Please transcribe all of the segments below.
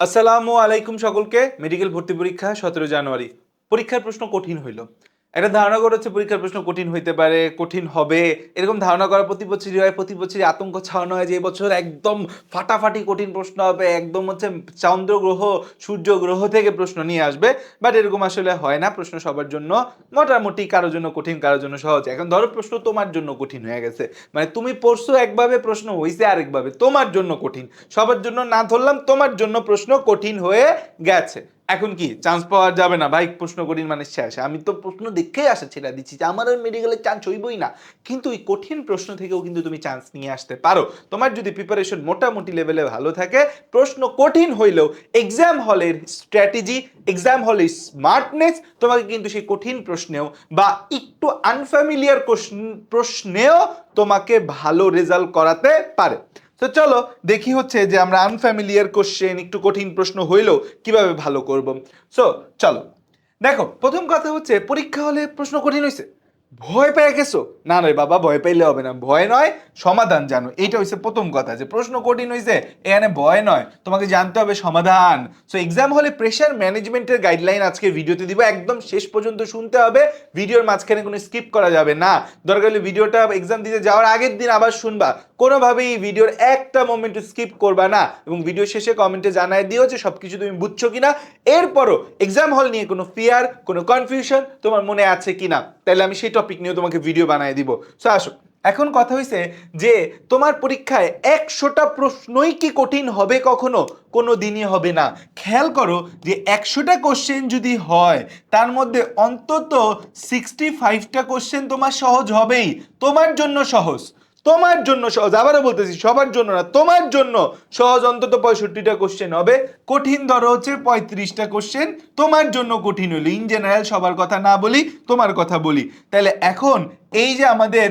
আসসালামু আলাইকুম সকলকে। মেডিকেল ভর্তি পরীক্ষা সতেরো জানুয়ারি। পরীক্ষার প্রশ্ন কঠিন হইল। একটা ধারণা করা হচ্ছে পরীক্ষার প্রশ্ন কঠিন হইতে পারে, কঠিন হবে। এরকম ধারণা করা প্রতি বছরই হয়, প্রতি বছরই আতঙ্ক ছাড়ানো হয় যে এবছর একদম ফাটাফাটি কঠিন প্রশ্ন হবে, একদম হচ্ছে চন্দ্র গ্রহ, সূর্য গ্রহ থেকে প্রশ্ন নিয়ে আসবে। বাট এরকম আসলে হয় না, প্রশ্ন সবার জন্য মোটামুটি কারোর জন্য কঠিন, কারোর জন্য সহজ। এখন ধরো প্রশ্ন তোমার জন্য কঠিন হয়ে গেছে। মানে তুমি পড়ছো একভাবে, প্রশ্ন হয়েছে আরেকভাবে, তোমার জন্য কঠিন। সবার জন্য না ধরলাম, তোমার জন্য প্রশ্ন কঠিন হয়ে গেছে। এখন কি? চান্স পাওয়া যাবে না। ভাই, প্রশ্ন কঠিন মানে শেষ। আমি তো প্রশ্ন দেখেই আসা ছেড়ে দিচ্ছি যে আমার আর মেডিকেলের চান্স হইবই না। কিন্তু এই কঠিন প্রশ্ন থেকেও কিন্তু তুমি চান্স নিয়ে আসতে পারো। তোমার যদি প্রিপারেশন মোটামুটি লেভেলে ভালো থাকে, প্রশ্ন কঠিন হইলেও এক্সাম হলের স্ট্র্যাটেজি এক্সাম হলের স্মার্টনেস তোমাকে কিন্তু সেই কঠিন প্রশ্নেও বা একটু আনফ্যামিলিয়ার প্রশ্নেও তোমাকে ভালো রেজাল্ট করাতে পারে। তো চলো দেখি হচ্ছে যে আমরা আনফ্যামিলিয়ার কোশ্চেন একটু কঠিন প্রশ্ন হইলেও কীভাবে ভালো করব। সো চলো। দেখো, প্রথম কথা হচ্ছে, পরীক্ষা হলে প্রশ্ন কঠিন হয়েছে ভয় পেয়ে গেছো? না নয় বাবা, ভয় পাইলে হবে না। ভয় নয়, সমাধান জানো। এইটা হচ্ছে প্রথম কথা যে প্রশ্ন কঠিন হয়েছে এখানে ভয় নয়। তোমাকে জানতে হবে সমাধান। সো এক্সাম হলে প্রেশার ম্যানেজমেন্টের গাইডলাইন আজকে ভিডিওতে দিব। একদম শেষ পর্যন্ত শুনতে হবে। ভিডিওর মাঝখানে কোনো স্কিপ করা যাবে না। দরকার হলে ভিডিওটা এক্সাম দিতে যাওয়ার আগের দিন আবার শুনবা। কোনোভাবেই ভিডিওর একটা মোমেন্ট স্কিপ করবা না। এবং ভিডিও শেষে কমেন্টে জানায় দিও যে সব কিছু তুমি বুঝছ কিনা। এরপরও এক্সাম হল নিয়ে কোনো ফিয়ার কোনো কনফিউশন তোমার মনে আছে কিনা? তাহলে আমি সেই টপিক নিয়ে তোমাকে ভিডিও বানিয়ে দিব। সো আসো। এখন কথা হয়েছে যে তোমার পরীক্ষায় একশোটা প্রশ্নই কি কঠিন হবে কখনো? কোনো দিনই হবে না। খেয়াল করো যে একশোটা কোশ্চেন যদি হয়, তার মধ্যে অন্তত সিক্সটি ফাইভটা কোশ্চেন তোমার সহজ হবেই। তোমার জন্য সহজ। তোমার জন্য সহজ, আবারও বলতেছি, সবার জন্য না, তোমার জন্য সহজ অন্তত পঁয়ষট্টিটা কোশ্চেন হবে। কঠিন ধরো হচ্ছে পঁয়ত্রিশটা কোশ্চেন তোমার জন্য কঠিন হলো ইন জেনারেল সবার কথা না বলি, তোমার কথা বলি। তাহলে এখন এই যে আমাদের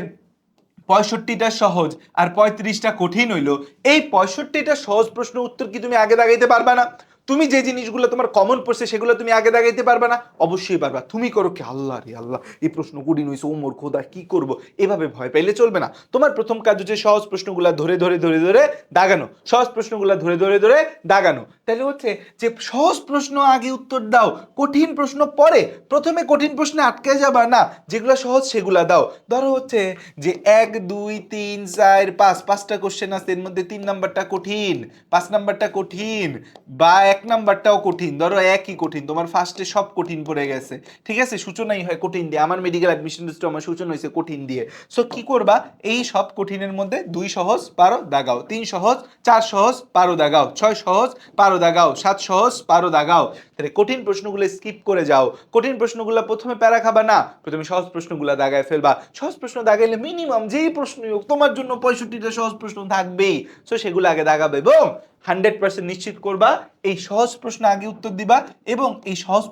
পঁয়ষট্টিটা সহজ আর পঁয়ত্রিশটা কঠিন হইল, এই পঁয়ষট্টিটা সহজ প্রশ্ন উত্তর কি তুমি আগে দাগাইতে পারবে না? তুমি যে জিনিসগুলো তোমার কমন পড়ছে, সেগুলো তুমি আগে দাগাইতে পারবে না। অবশ্যই পারবা। তুমি করো কি? আল্লাহ রে আল্লাহ, এই প্রশ্ন কঠিন হয়েছে ওমর খোদা, কি করব? এভাবে ভয় পাইলে চলবে না। তোমার প্রথম কাজ হচ্ছে সহজ প্রশ্নগুলো ধরে ধরে ধরে ধরে দাগানো। সহজ প্রশ্নগুলো ধরে ধরে ধরে দাগানো। তাহলে হচ্ছে যে সহজ প্রশ্ন আগে উত্তর দাও, কঠিন প্রশ্ন পরে। প্রথমে কঠিন প্রশ্নে আটকে যাবা না, যেগুলো সহজ সেগুলা দাও। ধরো হচ্ছে যে এক, দুই, তিন, চার, পাঁচ, পাঁচটা কোশ্চেন আছে, এর মধ্যে তিন নাম্বারটা কঠিন, পাঁচ নাম্বারটা কঠিন, বা এক নাম্বারটাও কঠিন। ধরো একই কঠিন, তোমার ফার্স্টে সব কঠিন পড়ে গেছে। ঠিক আছে? সূচনাই হয় কঠিন দিয়ে। আমার মেডিকেল অ্যাডমিশন লিস্টে আমার সূচনা হয়েছে কঠিন দিয়ে। সো কি করবা? এই সব কঠিনের মধ্যে দুই সহজ পারো দাগাও। তিন সহজ, চার সহজ পারো দাগাও। ছয় সহজ পারো দাগাও। সাত সহজ পারো দাগাও। তাহলে কঠিন প্রশ্নগুলো স্কিপ করে যাও। কঠিন প্রশ্নগুলো প্রথমে প্যারা খাবা না, প্রথমে সহজ প্রশ্নগুলো দাগায় ফেলবা। সহজ প্রশ্ন দাগাইলে মিনিমাম যেই প্রশ্ন হোক, তোমার জন্য পঁয়ষট্টিটা সহজ প্রশ্ন থাকবেই। সো সেগুলো আগে দাগাবে এবং হান্ড্রেড পার্সেন্ট নিশ্চিত করবা, এই সহজ প্রশ্ন আগে উত্তর দিবা এবং এই সহজ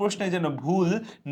প্রশ্নে যেন ভুল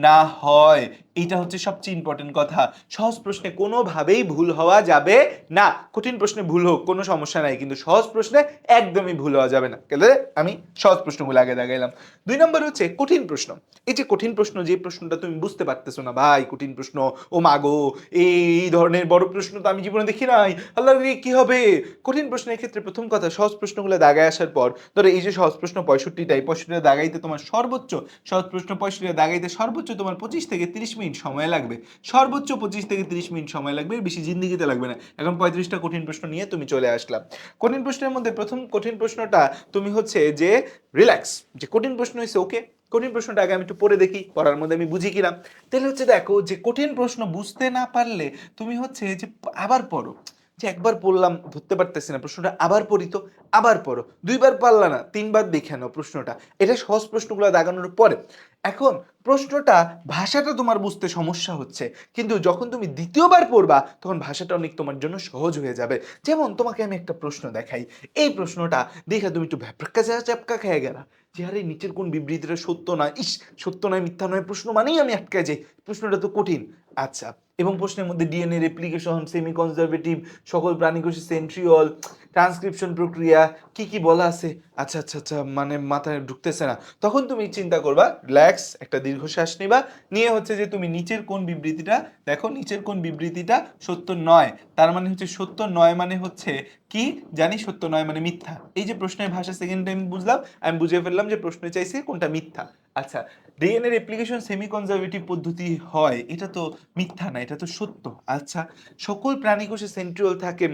না হয়। এইটা হচ্ছে সবচেয়ে ইম্পর্টেন্ট কথা। সহজ প্রশ্নে কোনোভাবেই ভুল হওয়া যাবে না। কঠিন প্রশ্নে ভুল হোক, কোনো সমস্যা নাই, কিন্তু সহজ প্রশ্নে একদমই ভুল হওয়া যাবে না। তাহলে আমি সহজ প্রশ্নগুলো আগে দেখাইলাম। দুই নম্বর হচ্ছে কঠিন প্রশ্ন। এই যে কঠিন প্রশ্ন, যে প্রশ্নটা তুমি বুঝতে পারতেছো না, ভাই, কঠিন প্রশ্ন, ও মাগো এই ধরনের বড় প্রশ্ন তো আমি জীবনে দেখি নাই। আল্লাহ রে, কি হবে? কঠিন প্রশ্নের ক্ষেত্রে প্রথম কথা, সহজ প্রশ্নগুলো দাগায় আসার পর, ধরো এই যে সহজ প্রশ্ন পঁয়ষট্টিটাই, পঁয়ষট্টিটা দাগাইতে তোমার সর্বোচ্চ, সহজ প্রশ্ন পঁয়ষট্টিটা দাগাইতে সর্বোচ্চ তোমার পঁচিশ থেকে তিরিশ মিনিট সময় লাগবে। সর্বোচ্চ পঁচিশ থেকে তিরিশ মিনিট সময় লাগবে বেশি জিন্দিগিতে লাগবে না। এখন পঁয়ত্রিশটা কঠিন প্রশ্ন নিয়ে তুমি চলে আসলাম। কঠিন প্রশ্নের মধ্যে প্রথম কঠিন প্রশ্নটা তুমি হচ্ছে যে রিল্যাক্স যে কঠিন প্রশ্ন হয়েছে ওকে। কঠিন প্রশ্নটা আগে আমি একটু পড়ে দেখি, পড়ার মধ্যে আমি বুঝি কিনা। তাহলে হচ্ছে দেখো যে কঠিন প্রশ্ন বুঝতে না পারলে তুমি হচ্ছে যে আবার পড়ো। যে একবার পড়লাম, ধরতে পারতেছি না, প্রশ্নটা আবার পড়ি তো, আবার পড়ো। দুইবার পারলা না, তিনবার দেখে নাও প্রশ্নটা। এটা সহজ প্রশ্নগুলো দাগানোর পরে। এখন প্রশ্নটা, ভাষাটা তোমার বুঝতে সমস্যা হচ্ছে। কিন্তু যখন তুমি দ্বিতীয়বার পড়বা, তখন ভাষাটা অনেক তোমার জন্য সহজ হয়ে যাবে। যেমন তোমাকে আমি একটা প্রশ্ন দেখাই। এই প্রশ্নটা, দেখে তুমি একটু ভ্যাপকা চাপকা খেয়ে গেলা। আরে নিচের কোন বিবৃতিটা সত্য নয়? ইস, সত্য নয়, মিথ্যা নয়, প্রশ্ন মানেই আমি আটকে যাই। প্রশ্নটা তো কঠিন। আচ্ছা এবং প্রশ্নের মধ্যে ডিএনএ রেপ্লিকেশন সেমি কনজারভেটিভ সকল প্রাণীকোষী সেন্ট্রিওল ট্রান্সক্রিপশন প্রক্রিয়া, কি কি বলা আছে? আচ্ছা আচ্ছা আচ্ছা মানে মাথায় ঢুকতেছে না। তখন তুমি চিন্তা করবা রিল্যাক্স একটা দীর্ঘশ্বাস নিবা। নিয়ে হচ্ছে যে তুমি নিচের কোন বিবৃতিটা, দেখো নিচের কোন বিবৃতিটা সত্য নয়। তার মানে হচ্ছে সত্য নয় মানে হচ্ছে কি? জানি সত্য নয় মানে মিথ্যা। এই যে প্রশ্নের ভাষা সেকেন্ড টাইম বুঝলাম, আমি বুঝে ফেললাম যে প্রশ্ন চাইছে কোনটা মিথ্যা। আচ্ছা ডিএনএ রেপ্লিকেশন সেমি কনজারভেটিভ পদ্ধতি হয়, এটা তো মিথ্যা না, এটা তো সত্য। আচ্ছা সকল প্রাণীকোষে সেন্ট্রিওল থাকে,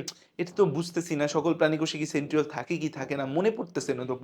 এটা তো বুঝতেছি না, সকল প্রাণীকোষে কি সেন্ট্রিওল থাকে কি থাকে না, মনে পড়তেছে না তো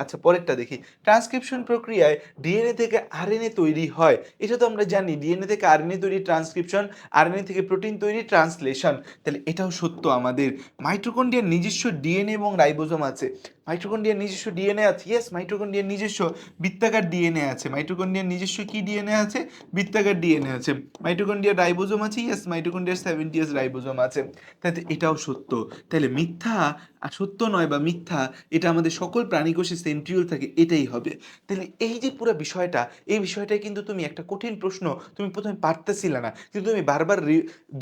আচ্ছা পরেরটা দেখি। ট্রান্সক্রিপশন প্রক্রিয়ায় ডিএনএ থেকে আরএনএ তৈরি হয়। এটা তো আমরা জানি ডিএনএ থেকে আরএনএ তৈরি ট্রান্সক্রিপশন আরএনএ থেকে প্রোটিন তৈরি ট্রান্সলেশন তাহলে এটাও সত্য আমাদের। মাইট্রোকন্ডিয়ার নিজস্ব ডিএনএ এবং রাইবোজম আছে। মাইটোকন্ড্রিয়ার নিজস্ব ডিএনএ আছে? ইয়েস মাইটোকন্ড্রিয়ার নিজস্ব বৃত্তাকার ডিএনএ আছে। মাইটোকন্ড্রিয়ার নিজস্ব কি ডিএনএ আছে? বৃত্তাকার ডিএনএ আছে। মাইটোকন্ড্রিয়ার রাইবোজোম আছে? ইয়েস মাইটোকন্ড্রিয়ার সেভেন্টি ইয়ার্স রাইবোজোম আছে। তাহলে এটাও সত্য। তাহলে মিথ্যা আর সত্য নয় বা মিথ্যা, এটা আমাদের সকল প্রাণীকোষে সেন্ট্রিওল থাকে, এটাই হবে। তাহলে এই যে পুরো বিষয়টা, এই বিষয়টা কিন্তু তুমি একটা কঠিন প্রশ্ন তুমি প্রথমে পারতেছিলে না। কিন্তু তুমি বারবার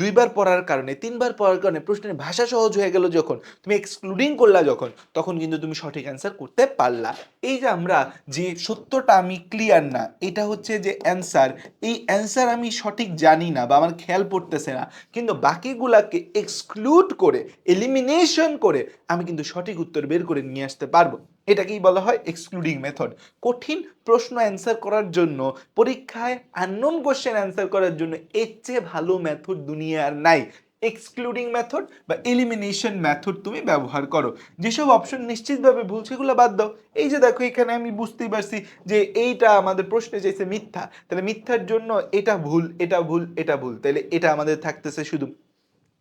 দুইবার পড়ার কারণে, তিনবার পড়ার কারণে প্রশ্নের ভাষা সহজ হয়ে গেল যখন, তুমি এক্সক্লুডিং করলা যখন, তখন কিন্তু তুমি সঠিক অ্যান্সার করতে পারলা। এই যে আমরা যে সত্যটা আমি ক্লিয়ার না, এটা হচ্ছে যে অ্যান্সার এই অ্যান্সার আমি সঠিক জানি না বা আমার খেয়াল পড়তেছে না। কিন্তু বাকিগুলাকে এক্সক্লুড করে এলিমিনেশন করে আমি কিন্তু সঠিক উত্তর বের করে নিয়ে আসতে পারব। এটাকেই বলা হয় এক্সক্লুডিং মেথড কঠিন প্রশ্ন অ্যান্সার করার জন্য, পরীক্ষায় আননোন কোশ্চেন অ্যান্সার করার জন্য এর চেয়ে ভালো মেথড দুনিয়ার নাই। এক্সক্লুডিং মেথড বা এলিমিনেশন মেথড তুমি ব্যবহার করো। যেসব অপশন নিশ্চিতভাবে ভুল, সেগুলো বাদ দাও। এই যে দেখো, এখানে আমি বুঝতেই পারছি যে এইটা আমাদের প্রশ্নে চাইছে মিথ্যা। তাহলে মিথ্যার জন্য এটা ভুল এটা ভুল এটা ভুল। তাহলে এটা আমাদের থাকতেছে শুধু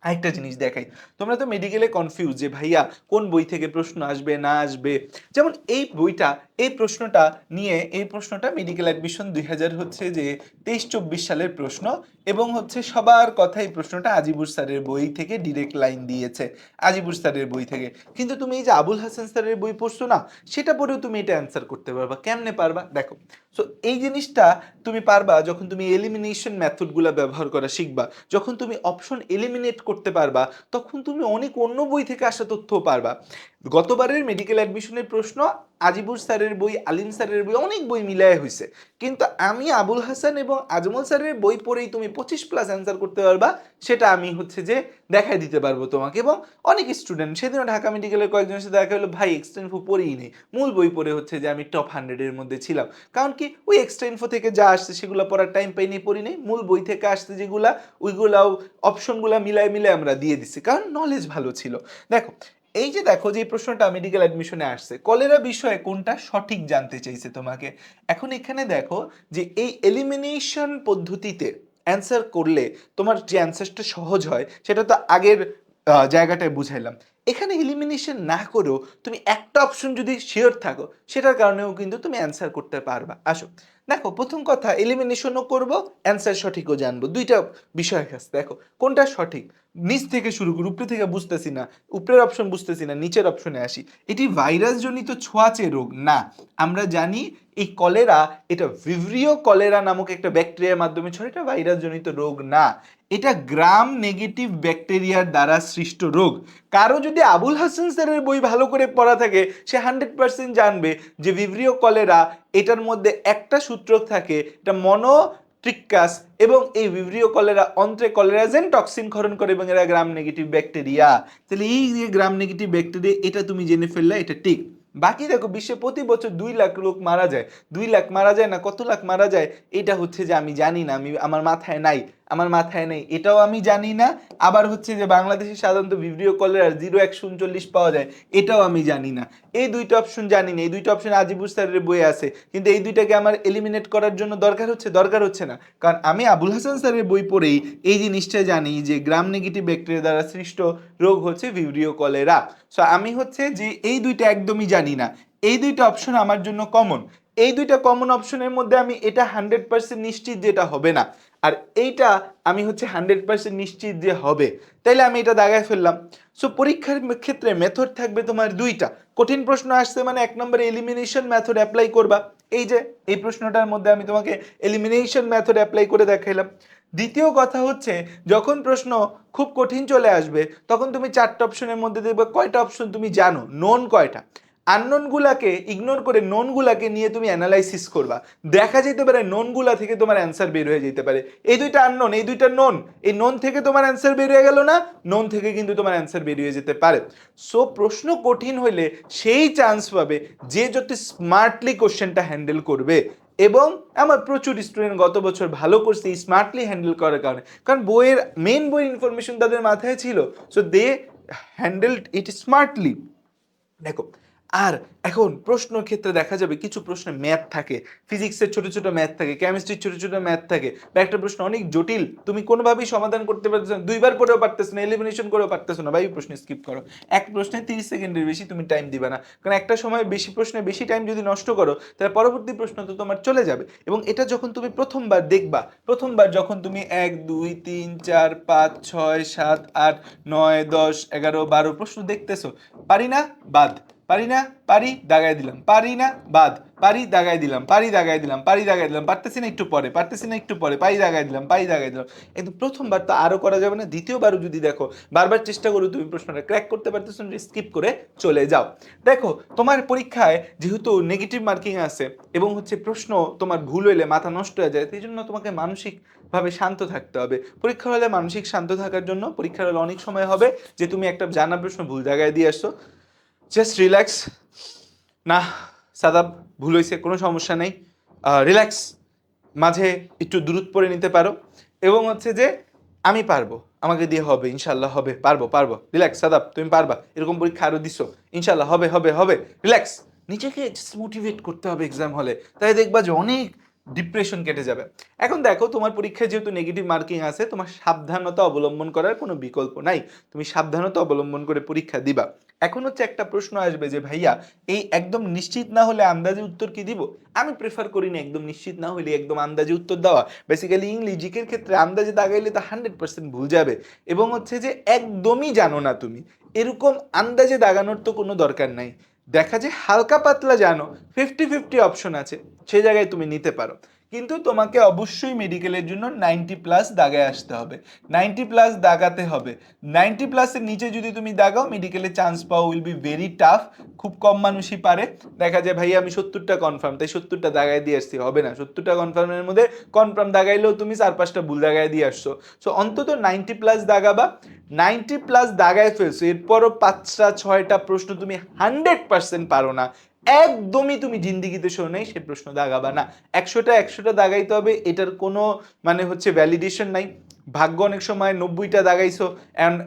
আরেকটা জিনিস দেখাই। তোমরা তো মেডিকেলে কনফিউজ যে, ভাইয়া, কোন বই থেকে প্রশ্ন আসবে, না আসবে? যেমন এই বইটা, এই প্রশ্নটা নিয়ে, এই প্রশ্নটা মেডিকেল অ্যাডমিশন দুই হাজার হচ্ছে যে তেইশ চব্বিশ সালের প্রশ্ন এবং হচ্ছে সবার কথা এই প্রশ্নটা আজিবুর স্যারের বই থেকে ডিরেক্ট লাইন দিয়েছে, আজিবুর স্যারের বই থেকে। কিন্তু তুমি এই যে আবুল হাসান স্যারের বই পড়ছো না, সেটা পড়েও তুমি এটা অ্যান্সার করতে পারবা, কেমনে পারবা? দেখো সো এই জিনিসটা তুমি পারবা যখন তুমি এলিমিনেশন মেথডগুলো ব্যবহার করা শিখবা, যখন তুমি অপশন এলিমিনেট করতে পারবা তখন তুমি অনেক অন্য বই থেকে আসা তথ্য পারবা। গতবারের মেডিকেল অ্যাডমিশনের প্রশ্ন আজিবুর স্যারের বই, আলিম স্যারের বই, অনেক বই মিলায় হয়েছে কিন্তু আমি আবুল হাসান এবং আজমল স্যারের বই পড়েই তুমি পঁচিশ প্লাস অ্যান্সার করতে পারবা, সেটা আমি হচ্ছে যে দেখাই দিতে পারব তোমাকে। এবং অনেক স্টুডেন্ট সেদিনও ঢাকা মেডিকেলের কয়েকজনের সাথে দেখা হলো, ভাই এক্সট্রা ইনফো পড়েই নেই মূল বই পড়ে হচ্ছে যে আমি টপ হান্ড্রেডের মধ্যে ছিলাম। কারণ কি, ওই এক্সট্রা ইনফো থেকে যা আসছে, সেগুলো পড়ার টাইম পাইনি পড়ি নেই মূল বই থেকে আসছে যেগুলা, ওইগুলাও অপশনগুলো মিলায় মিলায় আমরা দিয়ে দিচ্ছি কারণ নলেজ ভালো ছিল। দেখো এই যে দেখো যে প্রশ্নটা মেডিকেল অ্যাডমিশনে আসছে, কলেরা বিষয়ে কোনটা সঠিক জানতে চাইছে তোমাকে? এখন এখানে দেখো যে এই এলিমিনেশন পদ্ধতিতে অ্যান্সার করলে তোমার যে অ্যান্সারটা সহজ হয়, সেটা তো আগের জায়গাটায় বুঝাইলাম। এখানে এলিমিনেশন না করেও তুমি একটা অপশন যদি শিওর থাকো, সেটার কারণেও কিন্তু তুমি অ্যান্সার করতে পারবা। আসো। দেখো, প্রথম কথা এলিমিনেশনও করব অ্যান্সার সঠিকও জানব। দুইটা বিষয় আছে, দেখো, কোনটা সঠিক? নিচ থেকে শুরু করি, উপরে থেকে বুঝতেছি না, উপরের অপশন বুঝতেছি না, নিচের অপশনে আসি। এটি ভাইরাস জনিত ছোঁয়াচে রোগ, না। আমরা জানি এই কলেরা, এটা ভিভ্রিও কলেরা নামক একটা ব্যাকটেরিয়ার মাধ্যমে ছড়ে এটা ভাইরাস জনিত রোগ, না। এটা গ্রাম নেগেটিভ ব্যাকটেরিয়ার দ্বারা সৃষ্ট রোগ। কারও যদি আবুল হাসান স্যারের বই ভালো করে পড়া থাকে, সে হান্ড্রেড পার্সেন্ট জানবে যে ভিভ্রিও কলেরা এটার মধ্যে একটা সূত্র থাকে, এটা মনো ট্রিকাস এবং এই ভিভ্রিও কলেরা অন্ত্রে কলেরাজেন টক্সিন ক্ষরণ করে এবং এরা গ্রাম নেগেটিভ ব্যাকটেরিয়া তাহলে এই যে গ্রাম নেগেটিভ ব্যাকটেরিয়া এটা তুমি জেনে ফেললে এটা ঠিক। বাকি দেখো, বিশ্বে প্রতি বছর দুই লাখ লোক মারা যায়। দুই লাখ মারা যায় না, কত লাখ মারা যায়? এটা হচ্ছে যে আমি জানি না, আমি, আমার মাথায় নাই। আমার মাথায় নেই। এটাও আমি জানি না। আবার হচ্ছে যে বাংলাদেশে সাধারণত ভিভ্রিও কলেরা জিরো একশো উনচল্লিশ পাওয়া যায়, এটাও আমি জানি না। এই দুইটা অপশন জানি না। এই দুইটা অপশন আজিবুর স্যারের বইয়ে আছে। কিন্তু এই দুইটাকে আমার এলিমিনেট করার জন্য দরকার হচ্ছে দরকার হচ্ছে না। কারণ আমি আবুল হাসান স্যারের বই পড়েই এই জিনিসটা জানি যে গ্রাম নেগেটিভ ব্যাকটেরিয়া দ্বারা সৃষ্ট রোগ হচ্ছে ভিভ্রিও কলেরা সো আমি হচ্ছে যে এই দুইটা একদমই জানি না। এই দুইটা অপশন আমার জন্য কমন এই দুইটা কমন অপশনের মধ্যে আমি এটা হান্ড্রেড পার্সেন্ট নিশ্চিত যেটা হবে না। আর এইটা আমি হচ্ছে হান্ড্রেড পার্সেন্ট নিশ্চিত যে হবে। তাইলে আমি এটা দাগায় ফেললাম। সো পরীক্ষার ক্ষেত্রে মেথড থাকবে তোমার দুইটা। কঠিন প্রশ্ন আসছে মানে এক নম্বরে এলিমিনেশন মেথড অ্যাপ্লাই করবা। এই যে, এই প্রশ্নটার মধ্যে আমি তোমাকে এলিমিনেশন মেথড অ্যাপ্লাই করে দেখাইলাম। দ্বিতীয় কথা হচ্ছে, যখন প্রশ্ন খুব কঠিন চলে আসবে, তখন তুমি চারটা অপশনের মধ্যে দেখবে কয়টা অপশন তুমি জানো নোন কয়টা। আননোনগুলাকে ইগনোর করে নোনগুলাকে নিয়ে তুমি অ্যানালাইসিস করবা। দেখা যেতে পারে নোনগুলা থেকে তোমার অ্যান্সার বের হয়ে যেতে পারে। এই দুইটা আননোন এই দুইটা নোন এই নোন থেকে তোমার অ্যান্সার বের হয়ে গেল না? নোন থেকে কিন্তু তোমার অ্যান্সার বেরিয়ে যেতে পারে। সো প্রশ্ন কঠিন হইলে সেই চান্স পাবে যে যত স্মার্টলি কোশ্চেনটা হ্যান্ডেল করবে। এবং আমার প্রচুর স্টুডেন্ট গত বছর ভালো করছে স্মার্টলি হ্যান্ডেল করার কারণে, কারণ বইয়ের মেন বইয়ের ইনফরমেশন তাদের মাথায় ছিল। So they handle it smartly দেখো আর এখন প্রশ্ন ক্ষেত্রে দেখা যাবে কিছু প্রশ্নে ম্যাথ থাকে। ফিজিক্সের ছোট ছোট ম্যাথ থাকে কেমিস্ট্রির ছোট ছোট ম্যাথ থাকে। বা একটা প্রশ্ন অনেক জটিল, তুমি কোনোভাবেই সমাধান করতে পারতেছো না, দুইবার পরেও পারতেছো না এলিমিনেশন করেও পারতেছো না, বা এই প্রশ্ন স্কিপ করো। এক প্রশ্নে তিরিশ সেকেন্ডের বেশি তুমি টাইম দিবে না। কারণ একটা সময় বেশি প্রশ্নে বেশি টাইম যদি নষ্ট করো, তাহলে পরবর্তী প্রশ্ন তো তোমার চলে যাবে। এবং এটা যখন তুমি প্রথমবার দেখবা, প্রথমবার যখন তুমি এক, দুই, তিন, চার, পাঁচ, ছয়, সাত, আট, নয়, দশ, এগারো, বারো প্রশ্ন দেখতেছো, পারি না? বাদ। পারি না, পারি দাগায় দিলাম। পারি না, বাদ। পারি দাগায় দিলাম। পারি দাগায় দিলাম। পারি দাগায় দিলাম। পারতেছি না একটু পরে, পারতেছি না একটু পরে। পারি দাগায় দিলাম পাই দাগায় দিলাম। কিন্তু প্রথমবার তো আরও করা যাবে না, দ্বিতীয়বারও যদি দেখো, বারবার চেষ্টা করো তুমি প্রশ্নটা ক্র্যাক করতে পারতেছো স্কিপ করে চলে যাও। দেখো, তোমার পরীক্ষায় যেহেতু নেগেটিভ মার্কিং আছে, এবং হচ্ছে প্রশ্ন তোমার ভুল হইলে মাথা নষ্ট হয়ে যায় সেই জন্য তোমাকে মানসিক ভাবে শান্ত থাকতে হবে। পরীক্ষা হলে মানসিক শান্ত থাকার জন্য পরীক্ষার হলে অনেক সময় হবে যে তুমি একটা জানা প্রশ্ন ভুল জায়গায় দিয়ে আসছো জাস্ট রিল্যাক্স না, সাদাব, ভুল হয়েছে, কোনো সমস্যা নেই। রিল্যাক্স মাঝে একটু দূরত পরে নিতে পারো। এবং হচ্ছে যে, আমি পারব। আমাকে দিয়ে হবে ইনশাল্লাহ হবে। পারব পারব। রিল্যাক্স সাদাব, তুমি পারবা। এরকম পরীক্ষা আরও দিছো। ইনশাল্লাহ হবে হবে হবে। রিল্যাক্স নিজেকে মোটিভেট করতে হবে এক্সাম হলে তাই দেখবা যে অনেক ডিপ্রেশন কেটে যাবে। এখন দেখো, তোমার পরীক্ষায় যেহেতু নেগেটিভ মার্কিং আছে, তোমার সাবধানতা অবলম্বন করার কোনো বিকল্প নাই। তুমি সাবধানতা অবলম্বন করে পরীক্ষা দিবা। এখন হচ্ছে একটা প্রশ্ন আসবে যে, ভাইয়া, এই একদম নিশ্চিত না হলে আন্দাজে উত্তর কি দিব? আমি প্রেফার করি না একদম নিশ্চিত না হলে একদম আন্দাজে উত্তর দেওয়া। বেসিক্যালি ইংলিশ জিকের ক্ষেত্রে আন্দাজে দাগাইলে তো হান্ড্রেড পার্সেন্ট ভুল যাবে। এবং হচ্ছে যে, একদমই জানো না তুমি, এরকম আন্দাজে দাগানোর তো কোনো দরকার নাই। দেখা যে হালকা পাতলা জানো ফিফটি ফিফটি অপশন আছে সেই জায়গায় তুমি নিতে পারো। কিন্তু তোমাকে অবশ্যই মেডিকেলের জন্য নাইনটি প্লাস দাগায় আসতে হবে। নাইনটি প্লাস দাগাতে হবে। নাইনটি প্লাসের নিচে যদি তুমি দাগাও মেডিকেলে চান্স পাও উইল বি ভেরি টাফ খুব কম মানুষই পারে। দেখা যায় ভাই আমি সত্তরটা কনফার্ম তাই সত্তরটা দাগায় দিয়ে আসছি। হবে না। সত্তরটা কনফার্মের মধ্যে কনফার্ম দাগাইলেও তুমি চার পাঁচটা ভুল দাগায় দিয়ে আসছো। সো অন্তত নাইনটি প্লাস দাগাবা। নাইনটি প্লাস দাগায় ফেলছো। এরপরও পাঁচটা, ছয়টা প্রশ্ন তুমি হান্ড্রেড পার্সেন্ট পারো না। একদমই তুমি জিন্দিগিতে শো নেই, সে প্রশ্ন দাগাবা না। একশোটা একশোটা দাগাইতে হবে, এটার কোনো মানে হচ্ছে ভ্যালিডেশন নাই। ভাগ্য অনেক সময় নব্বইটা দাগাইছো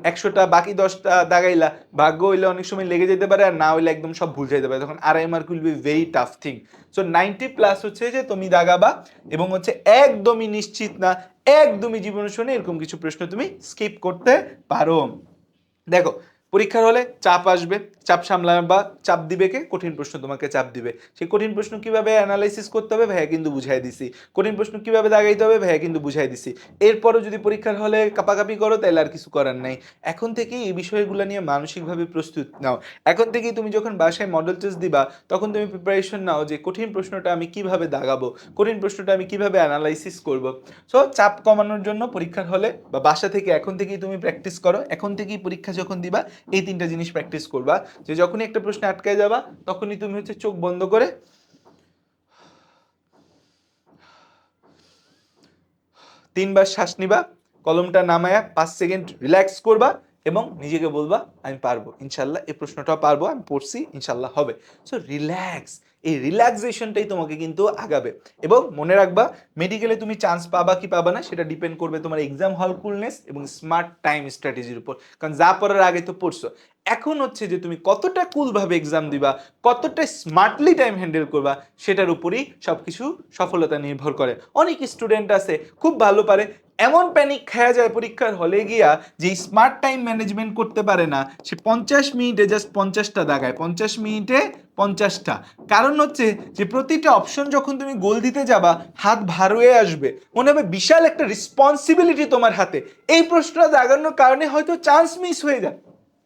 একশোটা, বাকি দশটা দাগাইলা, ভাগ্য হইলে অনেক সময় লেগে যেতে পারে, আর না হইলে একদম সব ভুল যেতে পারে। তখন আড়াই mark will be very tough thing so ninety plus হচ্ছে যে তুমি দাগাবা, এবং হচ্ছে একদমই নিশ্চিত না, একদমই জীবনের শুনে এরকম কিছু প্রশ্ন তুমি স্কিপ করতে পারো। দেখো পরীক্ষার হলে চাপ আসবে, চাপ সামলা বা চাপ দিবে কে? কঠিন প্রশ্ন তোমাকে চাপ দিবে। সেই কঠিন প্রশ্ন কীভাবে অ্যানালাইসিস করতে হবে? ভাইয়া কিন্তু বুঝাই দিছি। কঠিন প্রশ্ন কীভাবে দাগাইতে হবে? ভাইয়া কিন্তু বুঝাই দিছি। এরপরও যদি পরীক্ষার হলে কাপাকাপি করো তাহলে আর কিছু করার নাই। এখন থেকেই এই বিষয়গুলো নিয়ে মানসিকভাবে প্রস্তুত নাও। এখন থেকেই তুমি যখন বাসায় মডেল টেস্ট দিবা, তখন তুমি প্রিপারেশন নাও যে কঠিন প্রশ্নটা আমি কীভাবে দাগাবো? কঠিন প্রশ্নটা আমি কীভাবে অ্যানালাইসিস করব? সো চাপ কমানোর জন্য পরীক্ষার হলে বা বাসা থেকে এখন থেকেই তুমি প্র্যাকটিস করো। এখন থেকেই পরীক্ষা যখন দিবা এই তিনটা জিনিস প্র্যাকটিস করবা। যে যখনই একটা প্রশ্নে আটকায় যাবা, তখনই তুমি হচ্ছে চোখ বন্ধ করে তিনবার শ্বাস নিবা, কলমটা নামায়া পাঁচ সেকেন্ড রিল্যাক্স করবা এবং নিজেকে বলবা, আমি পারব, ইনশাল্লাহ, এই প্রশ্নটাও পারব, আমি পড়ছি, ইনশাল্লাহ হবে। সো রিল্যাক্স এই রিল্যাক্সেশনটাই তোমাকে কিন্তু আগাবে। এবং মনে রাখবা মেডিকেলে তুমি চান্স পাবা কি পাবা না, সেটা ডিপেন্ড করবে তোমার এক্সাম হল কুলনেস এবং স্মার্ট টাইম স্ট্র্যাটেজির উপর। কারণ যা পড়ার আগে তো পড়ছো। এখন হচ্ছে যে তুমি কতটা কুলভাবে এক্সাম দিবা, কতটা স্মার্টলি টাইম হ্যান্ডেল করবা, সেটার উপরই সব কিছু সফলতা নির্ভর করে। অনেক স্টুডেন্ট আছে, খুব ভালো পারে এমন প্যানিক খাওয়া যায় পরীক্ষার হলে গিয়া যে স্মার্ট টাইম ম্যানেজমেন্ট করতে পারে না, সে পঞ্চাশ মিনিটে জাস্ট পঞ্চাশটা দাগায়, পঞ্চাশ মিনিটে পঞ্চাশটা। কারণ হচ্ছে যে প্রতিটা অপশন যখন তুমি গোল দিতে যাবা, হাত ভার হয়ে আসবে। মনে হবে বিশাল একটা রেসপন্সিবিলিটি তোমার হাতে। এই প্রশ্নটা দাগানোর কারণে হয়তো চান্স মিস হয়ে যায়।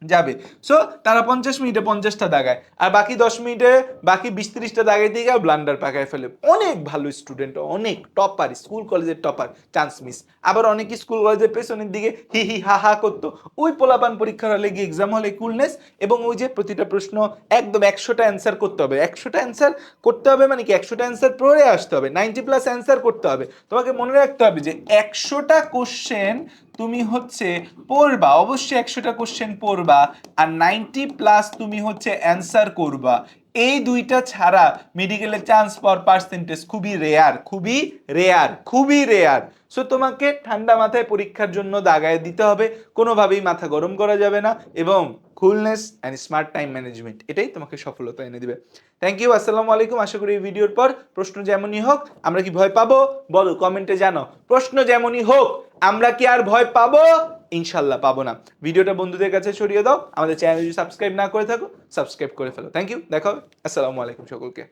যাবে। সো তারা পঞ্চাশ মিনিটে পঞ্চাশটা দাগায়। আর বাকি দশ মিনিটে, বাকি বিশ তিরিশটা দাগাই দিয়ে ব্লান্ডার পাকায় ফেলে। অনেক ভালো স্টুডেন্ট অনেক টপার স্কুল কলেজের টপার চান্স মিস আবার অনেকে স্কুল কলেজের পেছনের দিকে হি হি হা হা করতো। ওই পোলাপান পরীক্ষার হলে গিয়ে এক্সাম হলে কুলনেস এবং ওই যে প্রতিটা প্রশ্ন একদম একশোটা অ্যান্সার করতে হবে। একশোটা অ্যান্সার করতে হবে মানে কি? একশোটা অ্যান্সার পড়ে আসতে হবে। নাইনটি প্লাস অ্যান্সার করতে হবে। তোমাকে মনে রাখতে হবে যে একশোটা কোশ্চেন তুমি হচ্ছে পড়বা, অবশ্যই একশোটা কোশ্চেন পড়বা, আর নাইনটি প্লাস তুমি হচ্ছে অ্যান্সার করবা। এই দুইটা ছাড়া মেডিকেলের চান্স পাওয়ার পার্সেন্টেজ খুবই রেয়ার খুবই রেয়ার খুবই রেয়ার সো তোমাকে ঠান্ডা মাথায় পরীক্ষার জন্য দাগায় দিতে হবে, কোনোভাবেই মাথা গরম করা যাবে না এবং coolness and smart time management এটাই তোমাকে সফলতা এনে দিবে। থ্যাংক ইউ আসসালামু আলাইকুম, আশা করি এই ভিডিওর পর প্রশ্ন যেমনই হোক, আমরা কি ভয় পাবো? বলো কমেন্টে জানো প্রশ্ন যেমনই হোক আমরা কি আর ভয় পাবো? ইনশাল্লাহ পাবো না। ভিডিওটা বন্ধুদের কাছে ছড়িয়ে দাও। আমাদের চ্যানেল যদি সাবস্ক্রাইব না করে থাকো, সাবস্ক্রাইব করে ফেলো। থ্যাংক ইউ দেখো আসসালামু আলাইকুম সকলকে।